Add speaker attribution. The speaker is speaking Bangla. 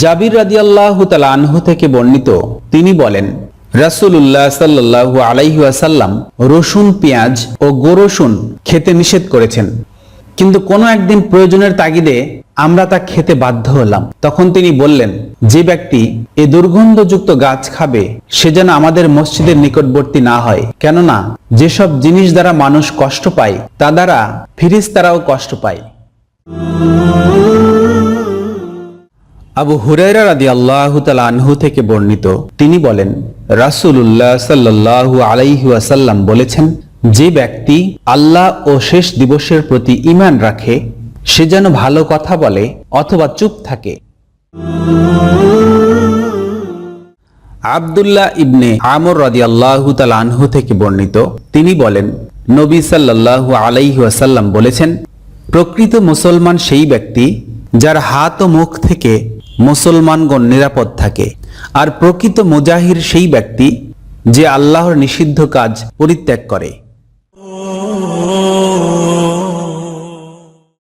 Speaker 1: জাবির রাদিয়াল্লাহ তালা আনহু থেকে বর্ণিত, তিনি বলেন, রাসূলুল্লাহ সাল্লাল্লাহু আলাইহি ওয়াসাল্লাম রসুন, পেঁয়াজ ও গোরসুন খেতে নিষেধ করেছেন। কিন্তু কোনো একদিন প্রয়োজনের তাগিদে আমরা তা খেতে বাধ্য হলাম। তখন তিনি বললেন, যে ব্যক্তি এ দুর্গন্ধযুক্ত গাছ খাবে, সে যেন আমাদের মসজিদের নিকটবর্তী না হয়। কেননা, যেসব জিনিস দ্বারা মানুষ কষ্ট পায়, তা দ্বারা ফিরিস্তারাও কষ্ট পায়। আবু হুরাইরা রাদি আল্লাহ আনহু থেকে বর্ণিত। তিনি বলেন, রাসূলুল্লাহ সাল্লাল্লাহু আলাইহি ওয়াসাল্লাম বলেছেন, যে ব্যক্তি আল্লাহ ও শেষ দিবসের প্রতি ঈমান রাখে, সে যেন ভালো কথা বলে অথবা চুপ থাকে। আব্দুল্লাহ ইবনে আমর রাদি আল্লাহু আনহু থেকে বর্ণিত, তিনি বলেন, নবী সাল্লাল্লাহু আলাইহি ওয়াসাল্লাম বলেছেন, প্রকৃত মুসলমান সেই ব্যক্তি যার হাত ও মুখ থেকে মুসলমানগণ নিরাপদ থাকে। আর প্রকৃত মুজাহির সেই ব্যক্তি যে আল্লাহর নিষিদ্ধ কাজ পরিত্যাগ করে।